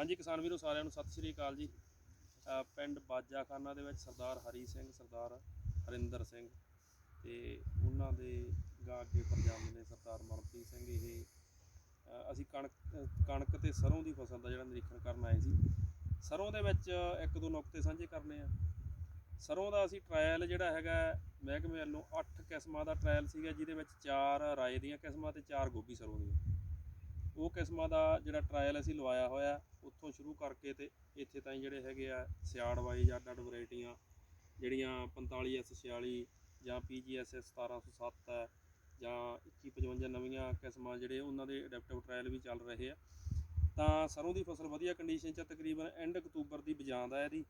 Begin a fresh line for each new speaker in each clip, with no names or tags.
ਹਾਂਜੀ, ਕਿਸਾਨ ਵੀਰੋ, ਸਾਰਿਆਂ ਨੂੰ ਸਤਿ ਸ਼੍ਰੀ ਅਕਾਲ ਜੀ। ਪਿੰਡ ਬਾਜਾਖਾਨਾ ਦੇ ਵਿੱਚ ਸਰਦਾਰ ਹਰੀ ਸਿੰਘ, ਸਰਦਾਰ ਹਰਿੰਦਰ ਸਿੰਘ ਤੇ ਉਹਨਾਂ ਦੇ ਗਾ ਅੱਗੇ ਪ੍ਰਜਾਮ ਨੇ ਸਰਦਾਰ ਮਨਪ੍ਰੀਤ ਸਿੰਘ। ਇਹ ਅਸੀਂ ਕਣਕ ਕਣਕ ਤੇ ਸਰੋਂ ਦੀ ਫਸਲ ਦਾ ਜਿਹੜਾ ਨਿਰੀਖਣ ਕਰਨ ਆਏ ਸੀ। ਸਰੋਂ ਦੇ ਵਿੱਚ ਇੱਕ ਦੋ ਨੁਕਤੇ ਸਾਂਝੇ ਕਰਨੇ ਆ। ਸਰੋਂ ਦਾ ਅਸੀਂ ਟ੍ਰਾਇਲ ਜਿਹੜਾ ਹੈਗਾ, ਮਹਿਕਮੇ ਵੱਲੋਂ 8 ਕਿਸਮਾਂ ਦਾ ਟ੍ਰਾਇਲ ਸੀਗਾ, ਜਿਹਦੇ ਵਿੱਚ 4 ਰਾਏ ਦੀਆਂ ਕਿਸਮਾਂ ਤੇ 4 ਗੋਭੀ ਸਰੋਂ ਦੀਆਂ। ਉਹ ਕਿਸਮਾਂ ਦਾ ਜਿਹੜਾ ਟ੍ਰਾਇਲ ਅਸੀਂ ਲਵਾਇਆ ਹੋਇਆ, ਉੱਥੋਂ ਸ਼ੁਰੂ ਕਰਕੇ ਤੇ ਇੱਥੇ ਤਾਈਂ ਜਿਹੜੇ ਹੈਗੇ ਆ ਸਿਆੜ ਵਾਈਜ਼ ਅੱਡ ਅੱਡ ਵੈਰਾਈਟੀਆਂ ਜਿਹੜੀਆਂ 45S46 ਜਾਂ PGSS 1707 ਹੈ ਜਾਂ 2155 ਨਵੀਆਂ ਕਿਸਮਾਂ ਜਿਹੜੇ ਉਹਨਾਂ ਦੇ ਅਡੈਪਟਿਵ ਟ੍ਰਾਇਲ ਵੀ ਚੱਲ ਰਹੇ ਆ, ਤਾਂ ਸਰੋਂ ਦੀ ਫਸਲ ਵਧੀਆ ਕੰਡੀਸ਼ਨ 'ਚ ਤਕਰੀਬਨ ਐਂਡ ਅਕਤੂਬਰ ਦੀ ਬਜਾਂਦ ਆ ਇਹਦੀ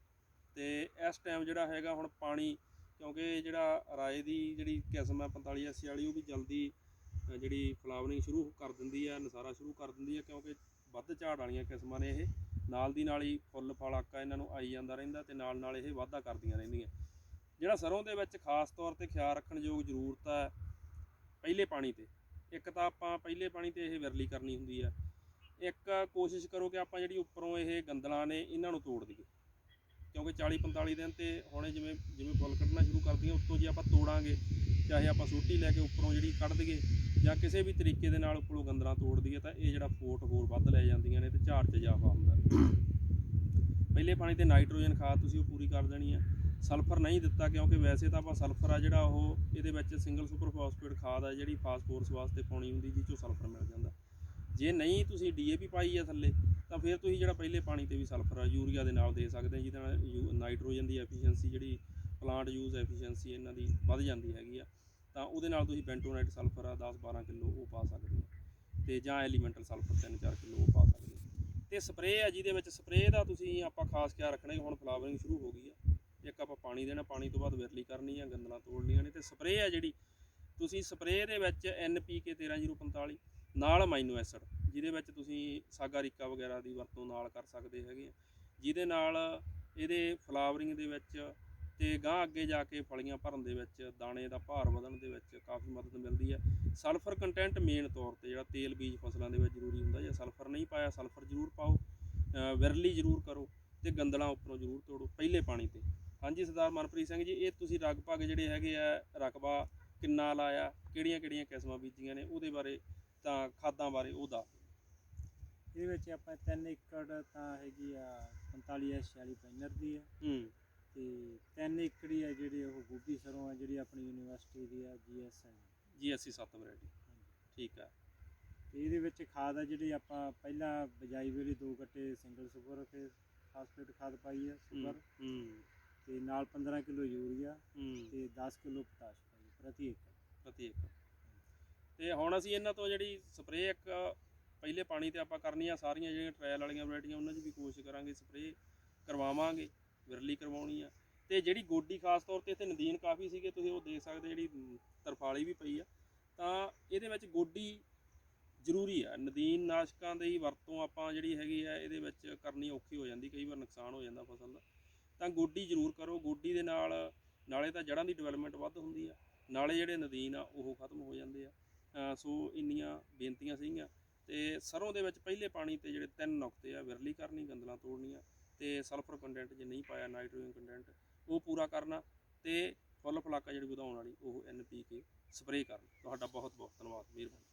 ਤੇ ਇਸ ਟਾਈਮ ਜਿਹੜਾ ਹੈਗਾ ਹੁਣ ਪਾਣੀ ਕਿਉਂਕਿ ਜਿਹੜਾ ਰਾਏ ਦੀ ਜਿਹੜੀ ਕਿਸਮ ਹੈ 4580 ਉਹ ਵੀ ਜਲਦੀ ਜਿਹੜੀ ਫਲਾਵਰਿੰਗ ਸ਼ੁਰੂ ਕਰ ਦਿੰਦੀ ਹੈ ਨਸਾਰਾ ਸ਼ੁਰੂ ਕਰ ਦਿੰਦੀ ਹੈ ਕਿਉਂਕਿ ਵੱਧ ਝਾੜ ਵਾਲੀਆਂ ਕਿਸਮਾਂ ਨੇ ਇਹ। ਨਾਲ ਦੀ ਨਾਲ ਹੀ ਫੁੱਲ ਫਲ ਆਕਾ ਇਹਨਾਂ ਨੂੰ ਆਈ ਜਾਂਦਾ ਰਹਿੰਦਾ ਤੇ ਨਾਲ ਨਾਲ ਇਹ ਵਾਧਾ ਕਰਦੀਆਂ ਰਹਿੰਦੀਆਂ। ਜਿਹੜਾ ਸਰੋਂ ਦੇ ਵਿੱਚ ਖਾਸ ਤੌਰ ਤੇ ਖਿਆਲ ਰੱਖਣ ਯੋਗ ਜ਼ਰੂਰਤ ਹੈ ਪਹਿਲੇ ਪਾਣੀ ਤੇ। ਇੱਕ ਤਾਂ ਆਪਾਂ ਪਹਿਲੇ ਪਾਣੀ ਤੇ ਇਹ ਵਿਰਲੀ ਕਰਨੀ ਹੁੰਦੀ ਹੈ ਇੱਕ ਕੋਸ਼ਿਸ਼ ਕਰੋ ਕਿ ਆਪਾਂ ਜਿਹੜੀ ਉੱਪਰੋਂ ਇਹ ਗੰਦਲਾਂ ਨੇ ਇਹਨਾਂ ਨੂੰ ਤੋੜ ਦਈਏ। ਕਿਉਂਕਿ 40 45 ਦਿਨ ਤੇ ਹੁਣੇ ਜਿਵੇਂ ਜਿਵੇਂ ਫੁੱਲ ਕੱਢਣਾ ਸ਼ੁਰੂ ਕਰਦੀਆਂ ਉੱਤੋਂ ਜੇ ਆਪਾਂ ਤੋੜਾਂਗੇ, ਚਾਹੇ ਆਪਾਂ ਸੋਟੀ ਲੈ ਕੇ ਉੱਪਰੋਂ ਜਿਹੜੀ ਕੱਢ ਦਈਏ, ਜਾਂ ਕਿਸੇ ਵੀ ਤਰੀਕੇ ਦੇ ਨਾਲ ਉੱਪਰੋਂ ਗੰਦਰਾਂ ਤੋੜ ਦਈਏ, ਤਾਂ ਇਹ ਜਿਹੜਾ ਫੋਟ ਹੋਰ ਵੱਧ ਲੈ ਜਾਂਦੀਆਂ ਨੇ ਤੇ ਝਾੜ 'ਚ ਜਾਫਾ ਹੁੰਦਾ ਪਹਿਲੇ ਪਾਣੀ ਤੇ ਨਾਈਟ੍ਰੋਜਨ ਖਾਦ ਤੁਸੀਂ ਉਹ ਪੂਰੀ ਕਰ ਦੇਣੀ ਹੈ। ਸਲਫਰ ਨਹੀਂ ਦਿੱਤਾ, ਕਿਉਂਕਿ ਵੈਸੇ ਤਾਂ ਆਪਾਂ ਸਲਫਰ ਆ ਜਿਹੜਾ ਉਹ, ਇਹਦੇ ਵਿੱਚ ਸਿੰਗਲ ਸੁਪਰ ਫਾਸਫੇਟ ਖਾਦ ਆ ਜਿਹੜੀ ਫਾਸਫੋਰਸ ਵਾਸਤੇ ਪਾਉਣੀ ਹੁੰਦੀ ਜਿਸ ਚੋਂ ਸਲਫਰ ਮਿਲ ਜਾਂਦਾ। ਜੇ ਨਹੀਂ ਤੁਸੀਂ ਡੀਏਪੀ ਪਾਈ ਆ ਥੱਲੇ ਤਾਂ ਫਿਰ ਤੁਸੀਂ ਜਿਹੜਾ ਪਹਿਲੇ ਪਾਣੀ ਤੇ ਵੀ ਸਲਫਰ ਆ, ਯੂਰੀਆ ਦੇ ਨਾਲ ਦੇ ਸਕਦੇ ਆ, ਜਿਹਦੇ ਨਾਲ ਯੂ- ਨਾਈਟ੍ਰੋਜਨ ਦੀ ਐਫੀਸ਼ੀਐਂਸੀ ਜਿਹੜੀ ਪਲਾਂਟ ਯੂਜ਼ ਐਫੀਸ਼ੀਐਂਸੀ ਇਹਨਾਂ ਦੀ ਵੱਧ ਜਾਂਦੀ ਹੈਗੀ ਆ। ਤਾਂ ਉਹਦੇ ਨਾਲ ਤੁਸੀਂ ਬੈਂਟੋਨਾਈਟ ਸਲਫਰ ਆ 10 12 ਕਿਲੋ ਉਹ ਪਾ ਸਕਦੇ ਆ। ਤੇ ਜਾਂ ਐਲੀਮੈਂਟਲ ਸਲਫਰ 3-4 ਕਿਲੋ ਉਹ ਪਾ ਸਕਦੇ ਆ। ਤੇ ਸਪਰੇਅ ਆ, ਜਿਹਦੇ ਵਿੱਚ ਸਪਰੇਅ ਦਾ ਤੁਸੀਂ ਆਪਾਂ ਖਾਸ ਖਿਆਲ ਰੱਖਣਾ ਕਿ ਹੁਣ ਫਲਾਵਰਿੰਗ ਸ਼ੁਰੂ ਹੋ ਗਈ ਆ। ਇੱਕ ਆਪਾਂ ਪਾਣੀ ਦੇਣਾ, ਪਾਣੀ ਤੋਂ ਬਾਅਦ ਵਿਰਲੀ ਕਰਨੀ ਆ, ਗੰਦਲਾਂ ਤੋੜਨੀਆਂ ਨੇ। ਤੇ ਸਪਰੇਅ ਆ ਜਿਹੜੀ, ਤੁਸੀਂ ਸਪਰੇਅ ਦੇ ਵਿੱਚ NPK 13045 ਨਾਲ ਅਮਾਈਨੋ ਐਸਿਡ ਜਿਹਦੇ ਵਿੱਚ ਤੁਸੀਂ ਸਾਗਾ ਰੀਕਾ ਵਗੈਰਾ ਦੀ ਵਰਤੋਂ ਨਾਲ ਕਰ ਸਕਦੇ ਹੈਗੇ ਆ। ਜਿਹਦੇ ਨਾਲ ਇਹਦੇ ਫਲਾਵਰਿੰਗ ਦੇ ਵਿੱਚ ਤੇ ਗਾਂ ਅੱਗੇ ਜਾ ਕੇ ਫਲੀਆਂ ਭਰਨ ਦੇ ਵਿੱਚ, ਦਾਣੇ ਦਾ ਭਾਰ ਵਧਣ ਦੇ ਵਿੱਚ ਕਾਫੀ ਮਦਦ ਮਿਲਦੀ ਹੈ ਸਲਫਰ ਕੰਟੈਂਟ ਮੇਨ ਤੌਰ ਤੇ ਜਿਹੜਾ ਤੇਲ ਬੀਜ ਫਸਲਾਂ ਦੇ ਵਿੱਚ ਜ਼ਰੂਰੀ ਹੁੰਦਾ ਜੇ ਸਲਫਰ ਨਹੀਂ ਪਾਇਆ, ਸਲਫਰ ਜ਼ਰੂਰ ਪਾਓ ਵਿਰਲੀ ਜ਼ਰੂਰ ਕਰੋ ਤੇ ਗੰਦਲਾਂ ਉੱਪਰੋਂ ਜ਼ਰੂਰ ਤੋੜੋ, ਪਹਿਲੇ ਪਾਣੀ ਤੇ। ਹਾਂਜੀ ਸਰਦਾਰ ਮਨਪ੍ਰੀਤ ਸਿੰਘ ਜੀ, ਇਹ ਤੁਸੀਂ ਰਗਭਗ ਜਿਹੜੇ ਹੈਗੇ ਆ, ਰਕਬਾ ਕਿੰਨਾ ਲਾਇਆ ਕਿਹੜੀਆਂ ਕਿਹੜੀਆਂ ਕਿਸਮਾਂ ਬੀਜੀਆਂ ਨੇ, ਉਹਦੇ ਬਾਰੇ ਤਾਂ ਖਾਦਾਂ ਬਾਰੇ ਉਹਦਾ
ਇਹਦੇ ਵਿੱਚ ਆਪਾਂ 3 ਏਕੜ ਤਾਂ ਹੈਗੀ ਆ 45 ਐਸ 46 ਪੈਨਰ ਦੀ ਆ।
ਹੂੰ।
ਤੇ 3 ਏਕੜ ਹੀ ਆ ਜਿਹੜੀ ਉਹ ਗੋਭੀ ਸਰੋਂ ਆ ਜਿਹੜੀ ਆਪਣੀ ਯੂਨੀਵਰਸਿਟੀ ਦੀ ਆ ਜੀਐਸਐਨ
ਜੀ 80 7 ਵੈਰਾਈਟੀ। ਠੀਕ ਹੈ
ਤੇ ਇਹਦੇ ਵਿੱਚ ਖਾਦ ਆ ਜਿਹੜੀ ਆਪਾਂ ਪਹਿਲਾਂ ਬਜਾਈ ਵੇਲੇ ਦੋ ਗੱਟੇ ਸਿੰਗਲ ਸੁਪਰ ਤੇ ਫਾਸਫੇਟ ਖਾਦ ਪਾਈ ਆ
ਹੂੰ
ਸੁਪਰ
ਹੂੰ।
ਤੇ ਨਾਲ 15 ਕਿਲੋ ਯੂਰੀਆ ਤੇ 10 ਕਿਲੋ ਪੋਟਾਸ਼ ਪਾਈ ਪ੍ਰਤੀ ਏਕੜ।
ਪ੍ਰਤੀ ਏਕੜ। ਤੇ ਹੁਣ ਅਸੀਂ ਇਹਨਾਂ ਤੋਂ ਜਿਹੜੀ ਸਪਰੇਅ ਇੱਕ ਪਹਿਲੇ ਪਾਣੀ ਤੇ ਆਪਾਂ ਕਰਨੀਆਂ ਸਾਰੀਆਂ ਜਿਹੜੀਆਂ ਟ੍ਰਾਇਲ ਵਾਲੀਆਂ ਵੈਰਾਈਟੀਆਂ ਉਹਨਾਂ 'ਚ ਵੀ ਕੋਸ਼ਿਸ਼ ਕਰਾਂਗੇ ਸਪਰੇਅ ਕਰਵਾਵਾਂਗੇ, ਵਿਰਲੀ ਕਰਵਾਉਣੀ ਆ। ਤੇ ਜਿਹੜੀ ਗੋਡੀ ਖਾਸ ਤੌਰ ਤੇ ਇੱਥੇ ਨਦੀਨ ਕਾਫੀ ਸੀਗੇ, ਤੁਸੀਂ ਉਹ ਦੇਖ ਸਕਦੇ ਜਿਹੜੀ ਤਰਫਾਲੀ ਵੀ ਪਈ ਆ। ਤਾਂ ਇਹਦੇ ਵਿੱਚ ਗੋਡੀ ਜ਼ਰੂਰੀ ਆ। ਨਦੀਨ ਨਾਸ਼ਕਾਂ ਦੀ ਵਰਤੋਂ ਆਪਾਂ ਜਿਹੜੀ ਹੈਗੀ ਆ, ਇਹਦੇ ਵਿੱਚ ਕਰਨੀ ਔਖੀ ਹੋ ਜਾਂਦੀ, ਕਈ ਵਾਰ ਨੁਕਸਾਨ ਹੋ ਜਾਂਦਾ ਫਸਲ ਦਾ। ਤਾਂ ਗੋਡੀ ਜ਼ਰੂਰ ਕਰੋ। ਗੋਡੀ ਦੇ ਨਾਲ, ਨਾਲੇ ਤਾਂ ਜੜ੍ਹਾਂ ਦੀ ਡਿਵੈਲਪਮੈਂਟ ਵੱਧ ਹੁੰਦੀ ਆ। ਨਾਲੇ ਜਿਹੜੇ ਨਦੀਨ ਆ, ਉਹ ਖਤਮ ਹੋ ਜਾਂਦੇ ਆ। ਸੋ ਇੰਨੀਆਂ ਬੇਨਤੀਆਂ ਸੀਗੀਆਂ। ਤੇ ਸਰੋਂ ਦੇ ਵਿੱਚ ਪਹਿਲੇ ਪਾਣੀ ਤੇ ਜਿਹੜੇ ਤਿੰਨ ਨੁਕਤੇ ਆ, ਵਿਰਲੀ ਕਰਨੀ, ਗੰਦਲਾਂ ਤੋੜਨੀਆਂ ਤੇ ਸਲਫਰ ਕੰਟੈਂਟ ਜੇ ਨਹੀਂ ਪਾਇਆ ਨਾਈਟ੍ਰੋਜਨ ਕੰਟੈਂਟ ਉਹ ਪੂਰਾ ਕਰਨਾ ਤੇ ਫੁੱਲ ਫਲਾਕਾ ਜਿਹੜੀ ਵਧਾਉਣ ਵਾਲੀ ਉਹ ਐਨਪੀਕੇ ਸਪਰੇਅ ਕਰਨਾ। ਤੁਹਾਡਾ ਬਹੁਤ ਬਹੁਤ ਧੰਨਵਾਦ, ਮਿਹਰਬਾਨੀ।